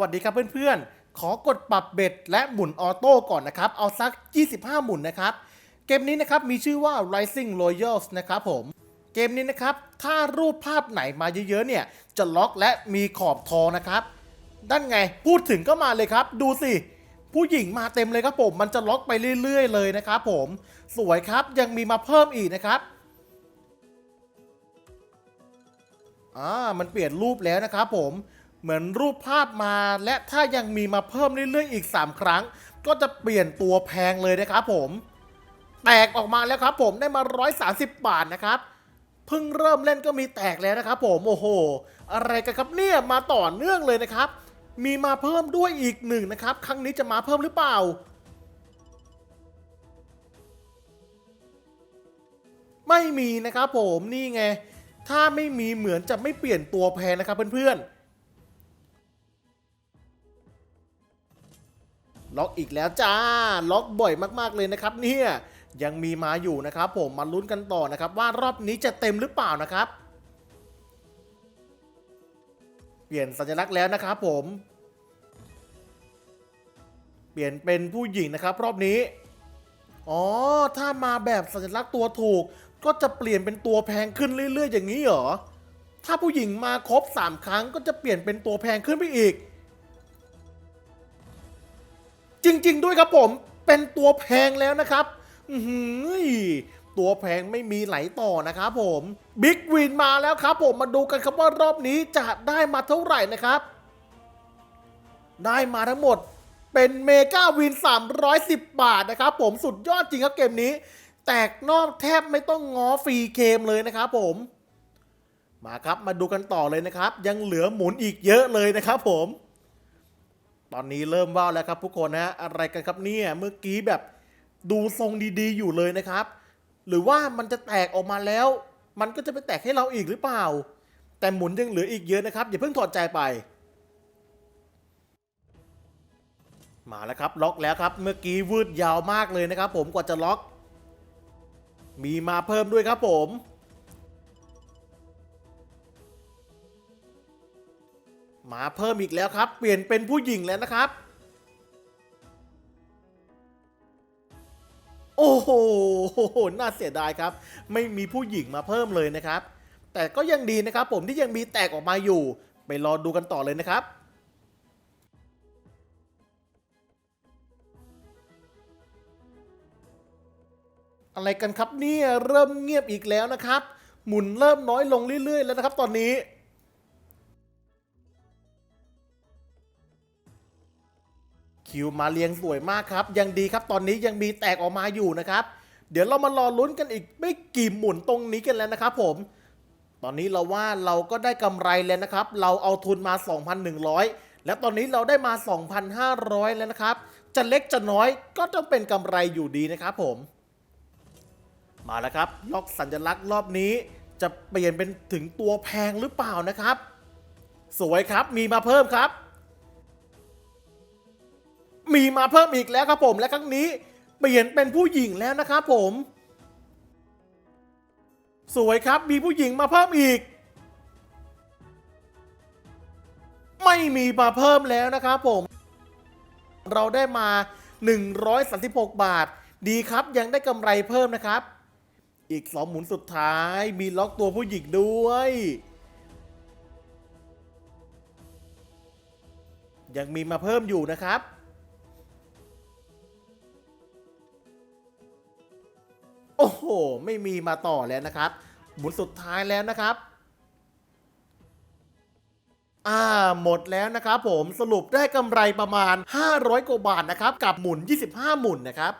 วัสดีครับเพื่อนๆ ขอกดปรับเบ็ดและหมุนออโต้ก่อนนะครับ เอาสัก 25 หมุนนะครับ เกมนี้นะครับมีชื่อว่า Rising Royals นะครับผม เกมนี้นะครับ ถ้ารูปภาพไหนมาเยอะๆ เนี่ย จะล็อกและมีขอบทองนะครับด้านไงพูดถึงก็มาเลยครับ ดูสิ ผู้หญิงมาเต็มเลยครับผม มันจะล็อกไปเรื่อยๆ เลยนะครับผม สวยครับยังมีมาเพิ่มอีกนะครับอ่ามันเปลี่ยนรูปแล้วนะครับผม เหมือนรูปภาพมาและถ้ายังมีมาเพิ่มเรื่อยๆอีก 3 ครั้ง ก็จะเปลี่ยนตัวแพงเลยนะครับผม แตกออกมาแล้วครับผมได้มา 130 บาทนะครับเพิ่งเริ่มเล่นก็มีแตกแล้วนะครับผมโอ้โห อะไรกันครับเนี่ยมาต่อเนื่องเลยนะครับ มีมาเพิ่มด้วยอีกหนึ่งนะครับ ครั้งนี้จะมาเพิ่มหรือเปล่า ไม่มีนะครับผมนี่ไง ถ้าไม่มีเหมือนจะไม่เปลี่ยนตัวแพงนะครับเพื่อนๆ ล็อกอีกแล้วจ้า ล็อกบ่อยมากๆเลยนะครับเนี่ยยังมีมาอยู่นะครับ ผมมาลุ้นกันต่อนะครับ ว่ารอบนี้จะเต็มหรือเปล่านะครับ เปลี่ยนสัญลักษณ์แล้วนะครับผม เปลี่ยนเป็นผู้หญิงนะครับ รอบนี้ อ๋อ ถ้ามาแบบสัญลักษณ์ตัวถูก ก็จะเปลี่ยนเป็นตัวแพงขึ้นเรื่อย ๆ อย่างนี้เหรอถ้าผู้หญิงมาครบ 3 ครั้งก็จะเปลี่ยนเป็นตัวแพงขึ้นไปอีก จริง ๆ ด้วยครับผมเป็นตัวแพงแล้วนะครับอือหือตัวแพงไม่มีไหลต่อนะครับผมบิ๊กวินมาแล้วครับผมมาดูกันครับว่ารอบนี้จะได้มาเท่าไหร่นะครับ ได้มาทั้งหมดเป็นเมกาวิน 310 บาทนะครับผมสุดยอดจริงครับเกมนี้ แตกนอกแทบไม่ต้องง้อฟรีเกมเลยนะครับผมมาครับมาดูกันต่อเลยนะครับ ยังเหลือหมุนอีกเยอะเลยนะครับผม ตอนนี้เริ่มว่าวแล้วครับทุกคนนะอะไรกันครับเนี่ยเมื่อกี้แบบดูทรงดีๆ อยู่เลยนะครับ หรือว่ามันจะแตกออกมาแล้ว มันก็จะไปแตกให้เราอีกหรือเปล่า แต่หมุนยังเหลืออีกเยอะนะครับ อย่าเพิ่งถอดใจไป มาแล้วครับล็อกแล้วครับ เมื่อกี้วืดยาวมากเลยนะครับ ผมกว่าจะล็อก มีมาเพิ่มด้วยครับผม มาเพิ่มอีกแล้วครับ เปลี่ยนเป็นผู้หญิงแล้วนะครับ โอ้โห น่าเสียดายครับ ไม่มีผู้หญิงมาเพิ่มเลยนะครับ แต่ก็ยังดีนะครับ ผมที่ยังมีแตกออกมาอยู่ ไปรอดูกันต่อเลยนะครับอะไรกันครับเนี่ยเริ่มเงียบอีกแล้วนะครับ หมุนเริ่มน้อยลงเรื่อยๆ แล้วนะครับตอนนี้ คิวมาเรียงสวยมากครับ ยังดีครับตอนนี้ยังมีแตกออกมาอยู่นะครับ เดี๋ยวเรามารอลุ้นกันอีกไม่กี่หมุนตรงนี้กันแล้วนะครับผม ตอนนี้เราว่าเราก็ได้กำไรแล้วนะครับ เราเอาทุนมา 2,100 และตอนนี้เราได้มา 2,500 แล้วนะครับ จะเล็กจะน้อยก็ต้องเป็นกำไรอยู่ดีนะครับผม มาแล้วครับล็อกสัญลักษณ์รอบนี้ จะเปลี่ยนเป็นถึงตัวแพงหรือเปล่านะครับ สวยครับมีมาเพิ่มครับ มีมาเพิ่มอีกแล้วครับผมและครั้งนี้เปลี่ยนเป็นผู้หญิงแล้วนะครับผม สวยครับมีผู้หญิงมาเพิ่มอีก ไม่มีมาเพิ่มแล้วนะครับผม เราได้มา 136 บาท ดีครับยังได้กำไรเพิ่มนะครับ อีกสองหมุนสุดท้ายมีล็อกตัวผู้หญิงด้วยยังมีมาเพิ่มอยู่นะครับ ห ไม่มีมาต่อแล้วนะครับ หมุนสุดท้ายแล้วนะครับอ่าหมดแล้วนะครับผมสรุปได้กำไรประมาณ 500กว่าบาทนะครับ กับหมุน 25 หมุนนะครับ